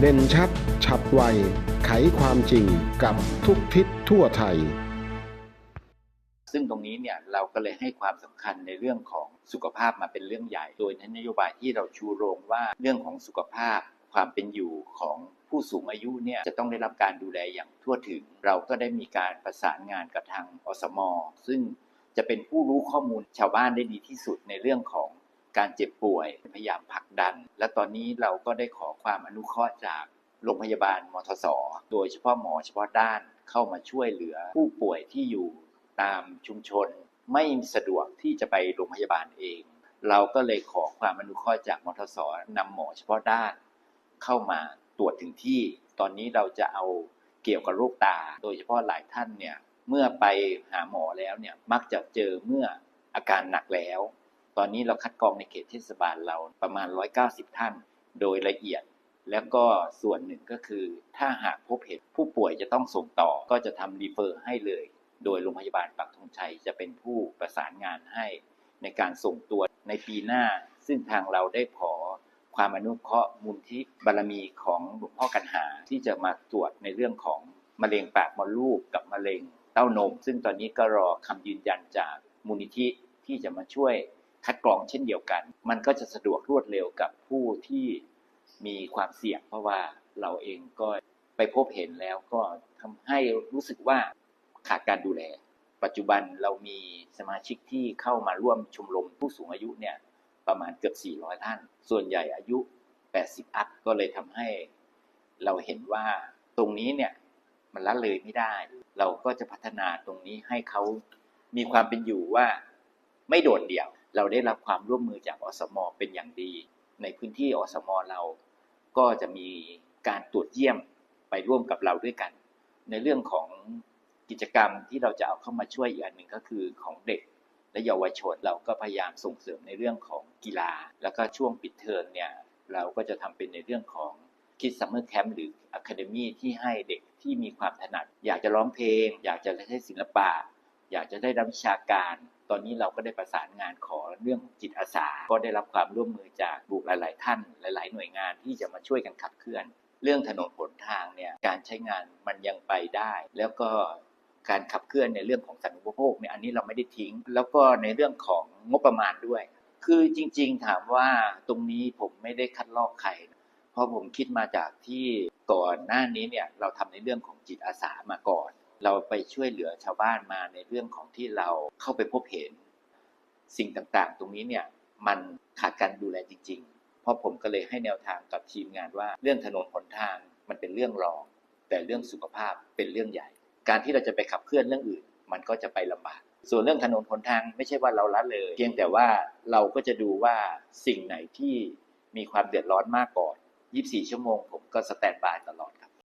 เด่นชัด ฉับไว ไขความจริงกับทุกทิศทั่วไทย ซึ่งตรงนี้เนี่ยเราก็เลยให้ความสำคัญในเรื่องของสุขภาพมาเป็นเรื่องใหญ่ โดยนโยบายที่เราชูโรงว่าเรื่องของสุขภาพความเป็นอยู่ของผู้สูงอายุเนี่ยจะต้องได้รับการดูแลอย่างทั่วถึง เราก็ได้มีการประสานงานกับทางอสม ซึ่งจะเป็นผู้รู้ข้อมูลชาวบ้านได้ดีที่สุดในเรื่องของ การเจ็บป่วยพยายามผลักดัน และตอนนี้เราก็ได้ขอความอนุเคราะห์จากโรงพยาบาลมทสโดยเฉพาะหมอเฉพาะด้านเข้ามาช่วยเหลือผู้ป่วยที่อยู่ตามชุมชน ไม่สะดวกที่จะไปโรงพยาบาลเอง เราก็เลยขอความอนุเคราะห์จากมทสนำหมอเฉพาะด้าน เข้ามาตรวจถึงที่ ตอนนี้เราจะเอาเกี่ยวกับโรคตา โดยเฉพาะหลายท่านเนี่ยเมื่อไปหาหมอแล้วเนี่ยมักจะเจอเมื่ออาการหนักแล้ว ตอนนี้เราคัดกรองในเขตเทศบาลเราประมาณ 190 ท่าน โดยละเอียด แล้วก็ส่วนหนึ่งก็คือ ถ้าหากพบเห็นผู้ป่วยจะต้องส่งต่อก็จะทำรีเฟอร์ให้เลย โดยโรงพยาบาลปักธงชัยจะเป็นผู้ประสานงานให้ ในการส่งตัวในปีหน้า ซึ่งทางเราได้ขอความอนุเคราะห์มูลที่บารมีของหลวงพ่อกันหาที่จะมาตรวจในเรื่องของมะเร็งปากมดลูกกับมะเร็งเต้านม ซึ่งตอนนี้ก็รอคำยืนยันจากมูลนิธิที่จะมาช่วย คัดกรองเช่นเดียวกัน มันก็จะสะดวกรวดเร็วกับผู้ที่มีความเสี่ยง เพราะว่าเราเองก็ไปพบเห็นแล้วก็ทำให้รู้สึกว่าขาดการดูแล ปัจจุบันเรามีสมาชิกที่เข้ามาร่วมชมรมผู้สูงอายุเนี่ยประมาณเกือบ 400 ท่าน ส่วนใหญ่อายุ 80 อัพก็เลยทำให้เราเห็นว่าตรงนี้เนี่ยมันละเลยไม่ได้ เราก็จะพัฒนาตรงนี้ให้เขามีความเป็นอยู่ว่าไม่โดดเดี่ยว เราได้รับความร่วมมือจากอสมเป็นอย่างดี ในพื้นที่อสมเราก็จะมีการตรวจเยี่ยมไปร่วมกับเราด้วยกัน ในเรื่องของกิจกรรมที่เราจะเอาเข้ามาช่วยอีกอันหนึ่งก็คือของเด็กและเยาวชนเราก็พยายามส่งเสริมในเรื่องของกีฬา แล้วก็ช่วงปิดเทอมเนี่ยเราก็จะทำเป็นในเรื่องของคิดซัมเมอร์แคมป์หรืออะคาเดมีที่ให้เด็กที่มีความถนัด อยากจะร้องเพลง อยากจะใช้ศิลปะ อยากจะได้รับวิชาการ ตอนนี้เราก็ได้ประสานงานขอเรื่องจิตอาสา ก็ได้รับความร่วมมือจากบุคหลาย ๆ ท่านหลาย ๆ หน่วยงานที่จะมาช่วยกันขับเคลื่อน เรื่องถนนหนทางเนี่ยการใช้งานมันยังไปได้ แล้วก็การขับเคลื่อนในเรื่องของสาธารณูปโภคเนี่ยอันนี้เราไม่ได้ทิ้ง แล้วก็ในเรื่องของงบประมาณด้วย คือจริง ๆ ถามว่าตรงนี้ผมไม่ได้คัดลอกใครเพราะผมคิดมาจากที่ก่อนหน้านี้เนี่ยเราทำในเรื่องของจิตอาสามาก่อน เราไปช่วยเหลือชาวบ้านมาในเรื่องของที่เราเข้าไปพบเห็น สิ่งต่างๆ ตรงนี้เนี่ยมันขาดการดูแลจริง ๆ เพราะผมก็เลยให้แนวทางกับทีมงานว่าเรื่องถนนหนทางมันเป็นเรื่องรอง แต่เรื่องสุขภาพเป็นเรื่องใหญ่ การที่เราจะไปขับเคลื่อนเรื่องอื่น มันก็จะไปลำบาก ส่วนเรื่องถนนหนทางไม่ใช่ว่าเราละเลย เพียงแต่ว่าเราก็จะดูว่าสิ่งไหนที่มีความเดือดร้อนมากก่อน 24 ชั่วโมง ผมก็สแตนบายตลอด